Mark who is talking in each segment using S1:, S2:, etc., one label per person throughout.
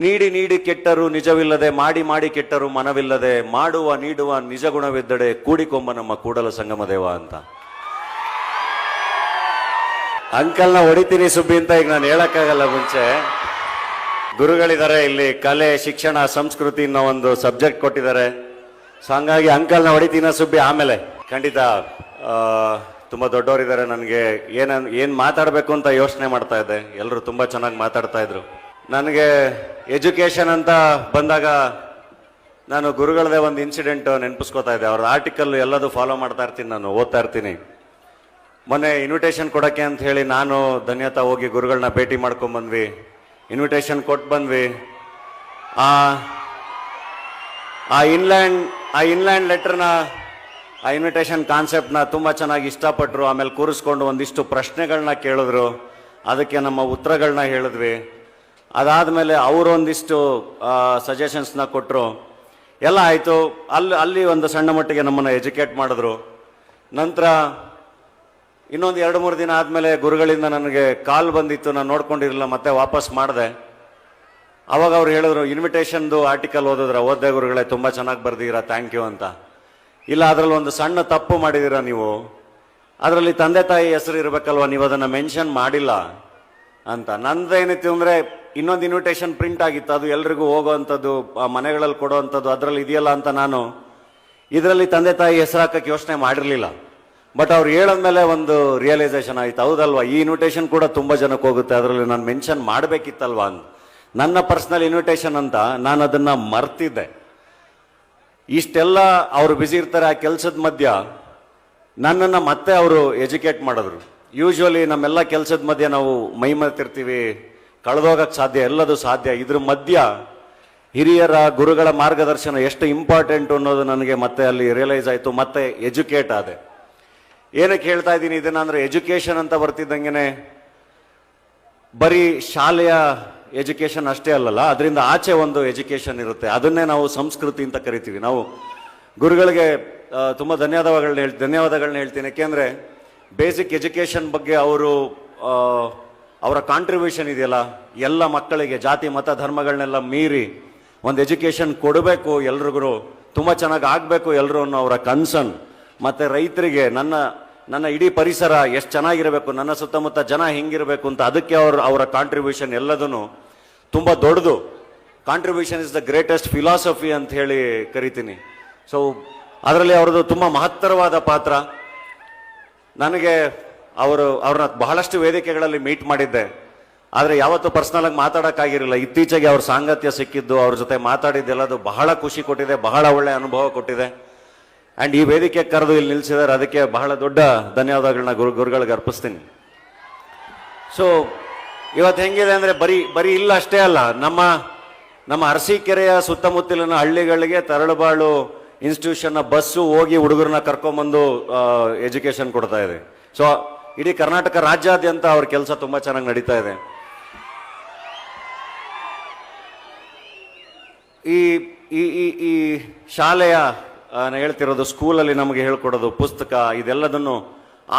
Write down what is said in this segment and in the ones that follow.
S1: ನೀಡಿ ನೀಡಿ ಕೆಟ್ಟರು ನಿಜವಿಲ್ಲದೆ, ಮಾಡಿ ಮಾಡಿ ಕೆಟ್ಟರು ಮನವಿಲ್ಲದೆ, ಮಾಡುವ ನೀಡುವ ನಿಜ ಗುಣವಿದ್ದಡೆ ಕೂಡಿಕೊಂಬ ನಮ್ಮ ಕೂಡಲ ಸಂಗಮ ದೇವ ಅಂತ. ಅಂಕಲ್ನ ಹೊಡಿತೀನಿ ಸುಬ್ಬಿ ಅಂತ ಈಗ ನಾನು ಹೇಳಕ್ಕಾಗಲ್ಲ ಮುಂಚೆ. ಗುರುಗಳಿದ್ದಾರೆ ಇಲ್ಲಿ, ಕಲೆ, ಶಿಕ್ಷಣ, ಸಂಸ್ಕೃತಿ ಅನ್ನೋ ಒಂದು ಸಬ್ಜೆಕ್ಟ್ ಕೊಟ್ಟಿದ್ದಾರೆ. ಸೊ ಹಂಗಾಗಿ ಅಂಕಲ್ನ ಹೊಡಿತೀನ ಸುಬ್ಬಿ ಆಮೇಲೆ. ಖಂಡಿತ ತುಂಬಾ ದೊಡ್ಡವರಿದ್ದಾರೆ ನನಗೆ. ಏನ, ಏನು ಮಾತಾಡಬೇಕು ಅಂತ ಯೋಚನೆ ಮಾಡ್ತಾ ಇದ್ದೆ. ಎಲ್ಲರೂ ತುಂಬಾ ಚೆನ್ನಾಗಿ ಮಾತಾಡ್ತಾ ಇದ್ರು. ನನಗೆ ಎಜುಕೇಷನ್ ಅಂತ ಬಂದಾಗ ನಾನು ಗುರುಗಳದೇ ಒಂದು ಇನ್ಸಿಡೆಂಟ್ ನೆನಪಿಸ್ಕೋತಾ ಇದ್ದೆ. ಅವ್ರ ಆರ್ಟಿಕಲ್ ಎಲ್ಲದೂ ಫಾಲೋ ಮಾಡ್ತಾ ಇರ್ತೀನಿ ನಾನು, ಓದ್ತಾ ಇರ್ತೀನಿ. ಮೊನ್ನೆ ಇನ್ವಿಟೇಷನ್ ಕೊಡೋಕ್ಕೆ ಅಂತ ಹೇಳಿ ನಾನು ಧನ್ಯತಾ ಹೋಗಿ ಗುರುಗಳನ್ನ ಭೇಟಿ ಮಾಡ್ಕೊಂಬಂದ್ವಿ ಇನ್ವಿಟೇಷನ್ ಕೊಟ್ಟು ಬಂದ್ವಿ. ಆ ಆ ಇನ್ಲ್ಯಾಂಡ್ ಆ ಇನ್ಲ್ಯಾಂಡ್ ಲೆಟ್ರನ್ನ ಆ ಇನ್ವಿಟೇಷನ್ ಕಾನ್ಸೆಪ್ಟ್ನ ತುಂಬ ಚೆನ್ನಾಗಿ ಇಷ್ಟಪಟ್ಟರು ಆಮೇಲೆ ಕೂರಿಸ್ಕೊಂಡು ಒಂದಿಷ್ಟು ಪ್ರಶ್ನೆಗಳನ್ನ ಕೇಳಿದ್ರು. ಅದಕ್ಕೆ ನಮ್ಮ ಉತ್ತರಗಳನ್ನ ಹೇಳಿದ್ವಿ. ಅದಾದಮೇಲೆ ಅವರು ಒಂದಿಷ್ಟು ಸಜೆಷನ್ಸ್ನ ಕೊಟ್ಟರು ಎಲ್ಲ ಆಯಿತು. ಅಲ್ಲಿ ಅಲ್ಲಿ ಒಂದು ಸಣ್ಣ ಮಟ್ಟಿಗೆ ನಮ್ಮನ್ನು ಎಜುಕೇಟ್ ಮಾಡಿದ್ರು. ನಂತರ ಇನ್ನೊಂದು ಎರಡು, ಮೂರು ದಿನ ಆದಮೇಲೆ ಗುರುಗಳಿಂದ ನನಗೆ ಕಾಲ್ ಬಂದಿತ್ತು. ನಾನು ನೋಡ್ಕೊಂಡಿರಲಿಲ್ಲ, ಮತ್ತೆ ವಾಪಸ್ ಮಾಡಿದೆ. ಅವಾಗ ಅವ್ರು ಹೇಳಿದ್ರು ಇನ್ವಿಟೇಷನ್ದು ಆರ್ಟಿಕಲ್ ಓದಿದ್ರ. ಓದ್ದೆ ಗುರುಗಳೇ, ತುಂಬ ಚೆನ್ನಾಗಿ ಬರ್ದಿದ್ದೀರಾ ಥ್ಯಾಂಕ್ ಯು ಅಂತ. ಇಲ್ಲ, ಅದರಲ್ಲಿ ಒಂದು ಸಣ್ಣ ತಪ್ಪು ಮಾಡಿದ್ದೀರಾ ನೀವು? ಅದರಲ್ಲಿ ತಂದೆ ತಾಯಿ ಹೆಸರು ಇರಬೇಕಲ್ವ? ನೀವು ಅದನ್ನು ಮೆನ್ಷನ್ ಮಾಡಿಲ್ಲ. ಅಂತ. ನಂದೇನಿತ್ತು ಅಂದರೆ ಇನ್ನೊಂದು ಇನ್ವಿಟೇಷನ್ ಪ್ರಿಂಟ್ ಆಗಿತ್ತು. ಅದು ಎಲ್ರಿಗೂ ಹೋಗೋವಂಥದ್ದು, ಆ ಮನೆಗಳಲ್ಲಿ ಕೊಡೋವಂಥದ್ದು ಅದರಲ್ಲಿ ಇದೆಯಲ್ಲ ಅಂತ ನಾನು ಇದರಲ್ಲಿ ತಂದೆ ತಾಯಿ ಹೆಸರು ಹಾಕಕ್ಕೆ ಯೋಚನೆ ಮಾಡಿರಲಿಲ್ಲ. ಬಟ್ ಅವ್ರು ಹೇಳದ್ಮೇಲೆ ಒಂದು ರಿಯಲೈಸೇಷನ್ ಆಯ್ತು. ಹೌದಲ್ವಾ? ಈ ಇನ್ವಿಟೇಷನ್ ಕೂಡ ತುಂಬ ಜನಕ್ಕೆ ಹೋಗುತ್ತೆ. ಅದರಲ್ಲಿ ನಾನು ಮೆನ್ಷನ್ ಮಾಡಬೇಕಿತ್ತಲ್ವಾ ಅಂತ. ನನ್ನ ಪರ್ಸನಲ್ ಇನ್ವಿಟೇಷನ್ ಅಂತ ನಾನು ಅದನ್ನ ಮರ್ತಿದ್ದೆ. ಇಷ್ಟೆಲ್ಲ ಅವರು ಬ್ಯುಸಿ ಇರ್ತಾರೆ ಆ ಕೆಲಸದ ಮಧ್ಯ ನನ್ನನ್ನು ಮತ್ತೆ ಅವರು ಎಜುಕೇಟ್ ಮಾಡಿದ್ರು. ಯೂಶ್ವಲಿ ನಮ್ಮೆಲ್ಲ ಕೆಲಸದ ಮಧ್ಯೆ ನಾವು ಮೈ ಮರೆತಿರ್ತೀವಿ. ಕಳೆದೋಗಕ್ಕೆ ಸಾಧ್ಯ, ಎಲ್ಲದು ಸಾಧ್ಯ. ಇದ್ರ ಮಧ್ಯ ಹಿರಿಯರ, ಗುರುಗಳ ಮಾರ್ಗದರ್ಶನ ಎಷ್ಟು ಇಂಪಾರ್ಟೆಂಟ್ ಅನ್ನೋದು ನನಗೆ ಮತ್ತೆ ಅಲ್ಲಿ ರಿಯಲೈಸ್ ಆಯಿತು, ಮತ್ತೆ ಎಜುಕೇಟ್ ಆದೆ. ಏನಕ್ಕೆ ಹೇಳ್ತಾ ಇದ್ದೀನಿ, ಇದನ್ನು ಅಂದರೆ ಎಜುಕೇಷನ್ ಅಂತ ಬರ್ತಿದ್ದಂಗೆ ಬರೀ ಶಾಲೆಯ ಎಜುಕೇಷನ್ ಅಷ್ಟೇ ಅಲ್ಲಲ್ಲ, ಅದರಿಂದ ಆಚೆ ಒಂದು ಎಜುಕೇಷನ್ ಇರುತ್ತೆ. ಅದನ್ನೇ ನಾವು ಸಂಸ್ಕೃತಿ ಅಂತ ಕರಿತೀವಿ. ನಾವು ಗುರುಗಳಿಗೆ ತುಂಬ ಧನ್ಯವಾದಗಳನ್ನ ಹೇಳ್, ಧನ್ಯವಾದಗಳನ್ನ ಹೇಳ್ತೀನಿ. ಯಾಕೆಂದ್ರೆ ಬೇಸಿಕ್ ಎಜುಕೇಷನ್ ಬಗ್ಗೆ ಅವರು ಅವರ ಕಾಂಟ್ರಿಬ್ಯೂಷನ್ ಇದೆಯಲ್ಲ, ಎಲ್ಲ ಮಕ್ಕಳಿಗೆ, ಜಾತಿ, ಮತ, ಧರ್ಮಗಳನ್ನೆಲ್ಲ ಮೀರಿ ಒಂದು ಎಜುಕೇಷನ್ ಕೊಡಬೇಕು ಎಲ್ರಿಗೂ, ತುಂಬ ಚೆನ್ನಾಗಿ ಆಗಬೇಕು ಎಲ್ಲರೂ ಅನ್ನೋ ಅವರ ಕನ್ಸರ್ನ್ ಮತ್ತು ರೈತರಿಗೆ, ನನ್ನ ನನ್ನ ಇಡೀ ಪರಿಸರ ಎಷ್ಟು ಚೆನ್ನಾಗಿರಬೇಕು, ನನ್ನ ಸುತ್ತಮುತ್ತ ಜನ ಹೆಂಗಿರಬೇಕು ಅಂತ ಅದಕ್ಕೆ ಅವರು, ಅವರ ಕಾಂಟ್ರಿಬ್ಯೂಷನ್ ಎಲ್ಲದೂ ತುಂಬ ದೊಡ್ಡದು. Contribution is the greatest philosophy ಅಂತ ಹೇಳಿ ಕರಿತೀನಿ. ಸೊ ಅದರಲ್ಲಿ ಅವರದು ತುಂಬ ಮಹತ್ತರವಾದ ಪಾತ್ರ. ನನಗೆ ಅವರು ಅವ್ರನ್ನ ಬಹಳಷ್ಟು ವೇದಿಕೆಗಳಲ್ಲಿ ಮೀಟ್ ಮಾಡಿದ್ದೆ. ಆದರೆ ಯಾವತ್ತೂ ಪರ್ಸನಲ್ ಆಗಿ ಮಾತಾಡೋಕ್ಕಾಗಿರಲಿಲ್ಲ. ಇತ್ತೀಚೆಗೆ ಅವ್ರ ಸಾಂಗತ್ಯ ಸಿಕ್ಕಿದ್ದು, ಅವ್ರ ಜೊತೆ ಮಾತಾಡಿದ್ದೆಲ್ಲ ಅದು ಬಹಳ ಖುಷಿ ಕೊಟ್ಟಿದೆ, ಬಹಳ ಒಳ್ಳೆ ಅನುಭವ ಕೊಟ್ಟಿದೆ. ಆ್ಯಂಡ್ ಈ ವೇದಿಕೆ ಕರೆದು ಇಲ್ಲಿ ನಿಲ್ಸಿದ್ದಾರೆ. ಅದಕ್ಕೆ ಬಹಳ ದೊಡ್ಡ ಧನ್ಯವಾದಗಳನ್ನ ಗುರು, ಗುರುಗಳಿಗೆ ಅರ್ಪಿಸ್ತೀನಿ. ಸೊ ಇವತ್ತು ಹೆಂಗಿದೆ ಅಂದರೆ ಬರೀ ಬರೀ ಇಲ್ಲ ಅಷ್ಟೇ ಅಲ್ಲ. ನಮ್ಮ ನಮ್ಮ ಅರಸೀಕೆರೆಯ ಸುತ್ತಮುತ್ತಲಿನ ಹಳ್ಳಿಗಳಿಗೆ ತರಳುಬಾಳು ಇನ್ಸ್ಟಿಟ್ಯೂಷನ್ ಬಸ್ಸು ಹೋಗಿ ಹುಡುಗರನ್ನ ಕರ್ಕೊಂಬಂದು ಎಜುಕೇಶನ್ ಕೊಡ್ತಾ ಇದೆ. ಸೊ ಇಡೀ ಕರ್ನಾಟಕ ರಾಜ್ಯಾದ್ಯಂತ ಅವ್ರ ಕೆಲಸ ತುಂಬಾ ಚೆನ್ನಾಗಿ ನಡೀತಾ ಇದೆ. ಈ ಈ ಈ ಶಾಲೆಯ ಹೇಳ್ತಿರೋದು ಸ್ಕೂಲಲ್ಲಿ ನಮಗೆ ಹೇಳ್ಕೊಡೋದು ಪುಸ್ತಕ, ಇದೆಲ್ಲದನ್ನು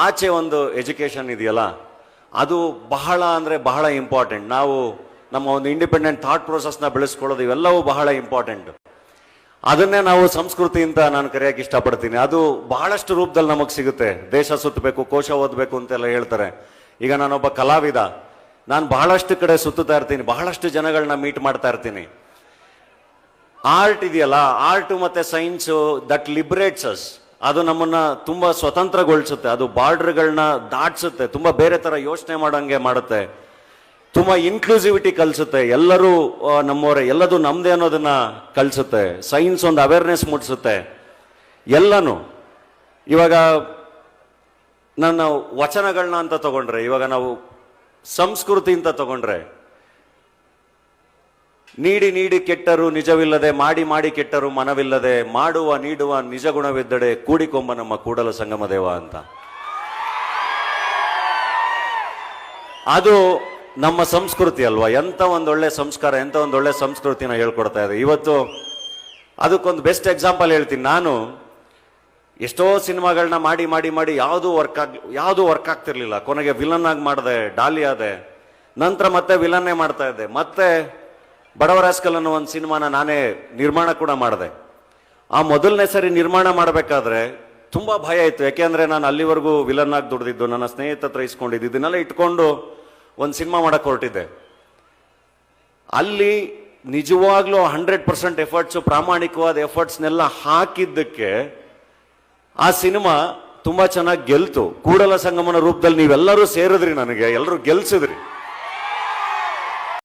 S1: ಆಚೆ ಒಂದು ಎಜುಕೇಶನ್ ಇದೆಯಲ್ಲ, ಅದು ಬಹಳ ಅಂದರೆ ಬಹಳ ಇಂಪಾರ್ಟೆಂಟ್ ನಾವು ನಮ್ಮ ಒಂದು ಇಂಡಿಪೆಂಡೆಂಟ್ ಥಾಟ್ನ ಬೆಳೆಸ್ಕೊಳ್ಳೋದು ಇವೆಲ್ಲವೂ ಬಹಳ ಇಂಪಾರ್ಟೆಂಟ್ ಅದನ್ನೇ ನಾವು ಸಂಸ್ಕೃತಿ ಅಂತ ನಾನು ಕರೆಯಕ್ಕೆ ಇಷ್ಟಪಡ್ತೀನಿ. ಅದು ಬಹಳಷ್ಟು ರೂಪದಲ್ಲಿ ನಮಗೆ ಸಿಗುತ್ತೆ. ದೇಶ ಸುತ್ತಬೇಕು, ಕೋಶ ಓದಬೇಕು ಅಂತೆಲ್ಲ ಹೇಳ್ತಾರೆ. ಈಗ ನಾನೊಬ್ಬ ಕಲಾವಿದ. ನಾನು ಬಹಳಷ್ಟು ಕಡೆ ಸುತ್ತುತ್ತಾ ಇರ್ತೀನಿ. ಬಹಳಷ್ಟು ಜನಗಳನ್ನ ಮೀಟ್ ಮಾಡ್ತಾ ಇರ್ತೀನಿ. ಆರ್ಟ್ ಇದೆಯಲ್ಲ ಆರ್ಟ್ ಮತ್ತೆ ಸೈನ್ಸ್ ದಟ್ ಲಿಬರೇಟ್ಸ್ ಅಸ್ ಅದು ನಮ್ಮನ್ನ ತುಂಬಾ ಸ್ವತಂತ್ರಗೊಳಿಸುತ್ತೆ. ಅದು ಬಾರ್ಡ್ರ್ಗಳನ್ನ ದಾಟಿಸುತ್ತೆ. ತುಂಬಾ ಬೇರೆ ತರ ಯೋಚನೆ ಮಾಡೋಂಗೆ ಮಾಡುತ್ತೆ. ತುಂಬಾ ಇನ್ಕ್ಲೂಸಿವಿಟಿ ಕಲಿಸುತ್ತೆ. ಎಲ್ಲರೂ ನಮ್ಮವರ, ಎಲ್ಲದು ನಮ್ದೇ ಅನ್ನೋದನ್ನ ಕಲಿಸುತ್ತೆ. ಸೈನ್ಸ್ ಒಂದು ಅವೇರ್ನೆಸ್ ಮೂಡಿಸುತ್ತೆ. ಎಲ್ಲನೂ. ಇವಾಗ ನನ್ನ ವಚನಗಳನ್ನ ಅಂತ ತಗೊಂಡ್ರೆ, ಇವಾಗ ನಾವು ಸಂಸ್ಕೃತಿ ಅಂತ ತಗೊಂಡ್ರೆ, ನೀಡಿ ನೀಡಿ ಕೆಟ್ಟರು ನಿಜವಿಲ್ಲದೆ, ಮಾಡಿ ಮಾಡಿ ಕೆಟ್ಟರು ಮನವಿಲ್ಲದೆ, ಮಾಡುವ ನೀಡುವ ನಿಜ ಗುಣವಿದ್ದಡೆ ಕೂಡಿಕೊಂಬ ನಮ್ಮ ಕೂಡಲ ಸಂಗಮ ದೇವ ಅಂತ. ಅದು ನಮ್ಮ ಸಂಸ್ಕೃತಿ ಅಲ್ವಾ? ಎಂಥ ಒಂದು ಒಳ್ಳೆ ಸಂಸ್ಕಾರ ಎಂಥ ಒಂದು ಒಳ್ಳೆ ಸಂಸ್ಕೃತಿನ ಹೇಳ್ಕೊಡ್ತಾ ಇದೆ. ಇವತ್ತು ಅದಕ್ಕೊಂದು ಬೆಸ್ಟ್ ಎಕ್ಸಾಂಪಲ್ ಹೇಳ್ತೀನಿ. ನಾನು ಎಷ್ಟೋ ಸಿನಿಮಾಗಳನ್ನ ಮಾಡಿ ಮಾಡಿ ಮಾಡಿ ಯಾವುದು ವರ್ಕ್ ಆಗಿ, ಯಾವುದು ವರ್ಕ್ ಆಗ್ತಿರ್ಲಿಲ್ಲ. ಕೊನೆಗೆ ವಿಲನ್ ಆಗಿ ಮಾಡಿದೆ, ಡಾಲಿ ಆದೆ. ನಂತರ ಮತ್ತೆ ವಿಲನ್ನೇ ಮಾಡ್ತಾ ಇದ್ದೆ. ಮತ್ತೆ ಬಡವರಾಸ್ಕಲ್ ಅನ್ನೋ ಒಂದು ಸಿನಿಮಾನ ನಾನೇ ನಿರ್ಮಾಣ ಕೂಡ ಮಾಡಿದೆ. ಆ ಮೊದಲನೇ ಸರಿ ನಿರ್ಮಾಣ ಮಾಡಬೇಕಾದ್ರೆ ತುಂಬ ಭಯ ಇತ್ತು. ಯಾಕೆಂದ್ರೆ ನಾನು ಅಲ್ಲಿವರೆಗೂ ವಿಲನ್ ಆಗಿ ದುಡ್ದಿದ್ದು, ನನ್ನ ಸ್ನೇಹಿತ ಹತ್ರ ಇಸ್ಕೊಂಡಿದ್ದು, ಇದನ್ನೆಲ್ಲ ಇಟ್ಕೊಂಡು ಒಂದು ಸಿನಿಮಾ ಮಾಡೋಕೆ ಹೊರಟಿದ್ದೆ. ಅಲ್ಲಿ ನಿಜವಾಗ್ಲೂ ಹಂಡ್ರೆಡ್ ಪರ್ಸೆಂಟ್ ಎಫರ್ಟ್ಸ್ ಪ್ರಾಮಾಣಿಕವಾದ ಎಫರ್ಟ್ಸ್ನೆಲ್ಲ ಹಾಕಿದ್ದಕ್ಕೆ ಆ ಸಿನಿಮಾ ತುಂಬಾ ಚೆನ್ನಾಗಿ ಗೆಲ್ತು. ಕೂಡಲ ಸಂಗಮನ ರೂಪದಲ್ಲಿ ನೀವೆಲ್ಲರೂ ಸೇರಿದ್ರಿ ನನಗೆ ಎಲ್ಲರೂ ಗೆಲ್ಸಿದ್ರಿ.